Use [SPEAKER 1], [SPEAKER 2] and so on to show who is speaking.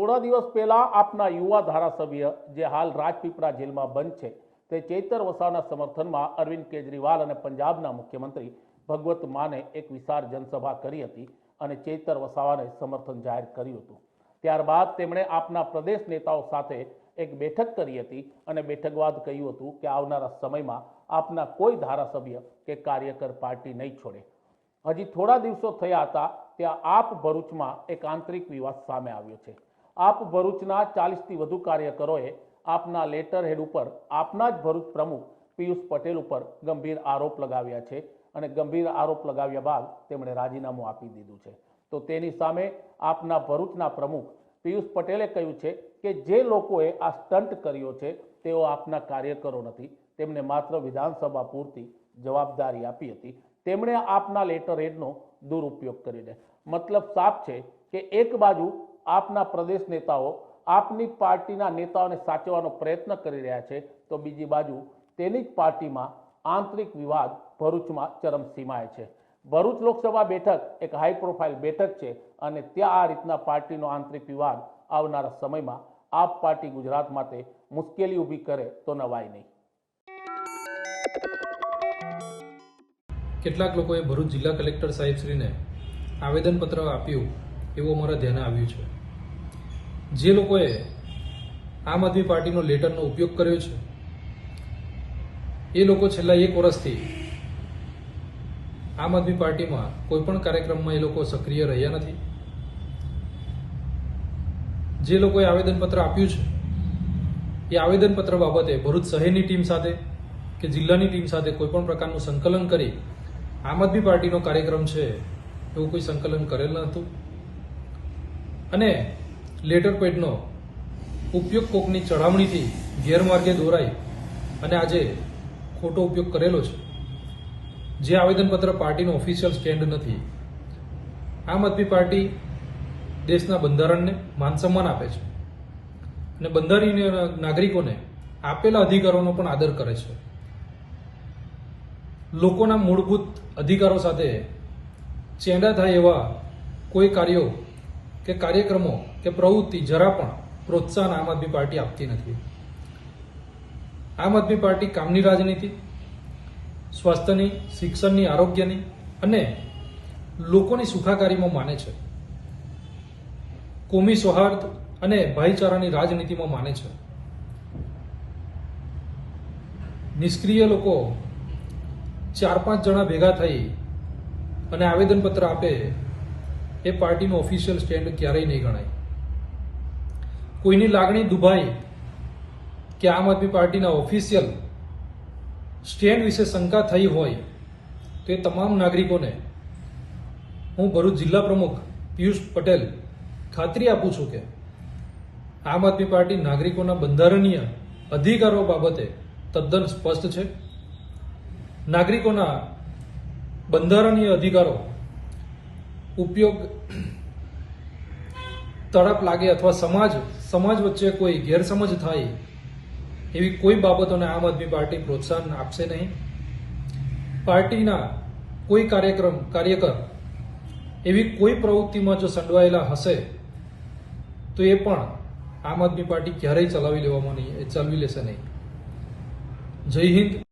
[SPEAKER 1] થોડા દિવસ પહેલાં આપના યુવા ધારાસભ્ય જે હાલ રાજપીપળા જેલમાં બંધ છે, તે ચૈતર વસાવાના સમર્થનમાં અરવિંદ કેજરીવાલ અને પંજાબના મુખ્યમંત્રી ભગવત માને એક વિશાળ જનસભા કરી હતી અને ચૈતર વસાવાને સમર્થન જાહેર કર્યું હતું. ત્યારબાદ તેમણે આપના પ્રદેશ નેતાઓ સાથે એક બેઠક કરી હતી અને બેઠક બાદ કહ્યું હતું કે આવનારા સમયમાં આપના કોઈ ધારાસભ્ય કે કાર્યકર પાર્ટી નહીં છોડે. હજી થોડા દિવસો થયા હતા, ત્યાં આપ ભરૂચમાં એક આંતરિક વિવાદ સામે આવ્યો છે. આપ ભરૂચના ચાલીસથી વધુ કાર્યકરોએ આપના લેટર હેડ ઉપર આપના જ ભરૂચ પ્રમુખ પિયુષ પટેલ ઉપર ગંભીર આરોપ લગાવ્યા છે અને ગંભીર આરોપ લગાવ્યા બાદ તેમણે રાજીનામું આપી દીધું છે. તો તેની સામે આપના ભરૂચના પ્રમુખ પિયુષ પટેલે કહ્યું છે કે જે લોકોએ આ સ્ટન્ટ કર્યો છે તેઓ આપના કાર્યકરો નથી. તેમને માત્ર વિધાનસભા પૂરતી જવાબદારી આપી હતી. તેમણે આપના લેટર હેડનો દુરુપયોગ કરીને મતલબ સાફ છે કે એક બાજુ આપના પ્રદેશ નેતાઓ આપની પાર્ટીના નેતાઓને સાચવવાનો પ્રયત્ન કરી રહ્યા છે, તો બીજી બાજુ તેની જ પાર્ટીમાં આંતરિક વિવાદ ભરૂચમાં ચરમસીમાએ છે. ભરૂચ લોકસભા બેઠક એક હાઈ પ્રોફાઇલ બેઠક છે અને ત્યાં આ રીતના પાર્ટીનો આંતરિક વિવાદ આવનારા સમયમાં આપ પાર્ટી ગુજરાત માટે મુશ્કેલી ઊભી કરે તો નવાય નહીં.
[SPEAKER 2] કેટલાક લોકોએ ભરૂચ જિલ્લા કલેક્ટર સાહેબશ્રીને આવેદનપત્ર આપ્યું એવું અમારા ધ્યાને આવ્યું છે. જે લોકોએ આમ આદમી પાર્ટીનો લેટરનો ઉપયોગ કર્યો છે, એ લોકો છેલ્લા એક વર્ષથી આમ આદમી પાર્ટીમાં કોઈ પણ કાર્યક્રમમાં એ લોકો સક્રિય રહ્યા નથી. જે લોકોએ આવેદનપત્ર આપ્યું છે, એ આવેદનપત્ર બાબતે ભરૂચ શહેરની ટીમ સાથે કે જિલ્લાની ટીમ સાથે કોઈ પણ પ્રકારનું સંકલન કરી આમ આદમી પાર્ટીનો કાર્યક્રમ છે, એવું કોઈ સંકલન કરેલ નહોતું અને લેટર પેડનો ઉપયોગ કોકની ચઢાવણીથી ગેરમાર્ગે દોરાઈ અને આજે ખોટો ઉપયોગ કરેલો છે. જે આવેદનપત્ર પાર્ટીનો ઓફિશિયલ સ્ટેન્ડ નથી. આમ આદમી પાર્ટી દેશના બંધારણને માન સન્માન આપે છે અને બંધારણીય નાગરિકોને આપેલા અધિકારોનો પણ આદર કરે છે. લોકોના મૂળભૂત અધિકારો સાથે ચેંડા થાય એવા કોઈ કાર્યો કે કાર્યક્રમો કે પ્રવૃત્તિ જરા પણ પ્રોત્સાહન આમ આદમી પાર્ટી આપતી નથી. આમ આદમી પાર્ટી કામની રાજનીતિ, સ્વાસ્થ્યની, શિક્ષણની, આરોગ્યની અને લોકોની સુખાકારીમાં માને છે. કોમી સૌહાર્દ અને ભાઈચારાની રાજનીતિમાં માને છે. નિષ્ક્રિય લોકો ચાર પાંચ જણા ભેગા થઈ અને આવેદનપત્ર આપે એ પાર્ટીનું ઓફિશિયલ સ્ટેન્ડ ક્યારેય નહીં ગણાય. કોઈની લાગણી દુભાઈ કે આમ આદમી પાર્ટીના ઓફિશિયલ સ્ટેન્ડ વિશે શંકા થઈ હોય, તો એ તમામ નાગરિકોને હું ભરૂચ જિલ્લા પ્રમુખ પિયુષ પટેલ ખાતરી આપું છું કે આમ આદમી પાર્ટી નાગરિકોના બંધારણીય અધિકારો બાબતે તદ્દન સ્પષ્ટ છે. નાગરિકોના બંધારણીય અધિકારો ઉપયોગ તડપ લાગે અથવા સમાજ સમાજ વચ્ચે કોઈ ગેરસમજ થાય એવી કોઈ બાબતોને આમ આદમી પાર્ટી પ્રોત્સાહન આપશે નહીં. પાર્ટીના કોઈ કાર્યક્રમ, કાર્યકર એવી કોઈ પ્રવૃત્તિમાં જો સંડવાયેલા હશે, તો એ પણ આમ આદમી પાર્ટી ક્યારેય ચલાવી લેવામાં નહીં ચલાવી લેશે નહીં. જય હિન્દ.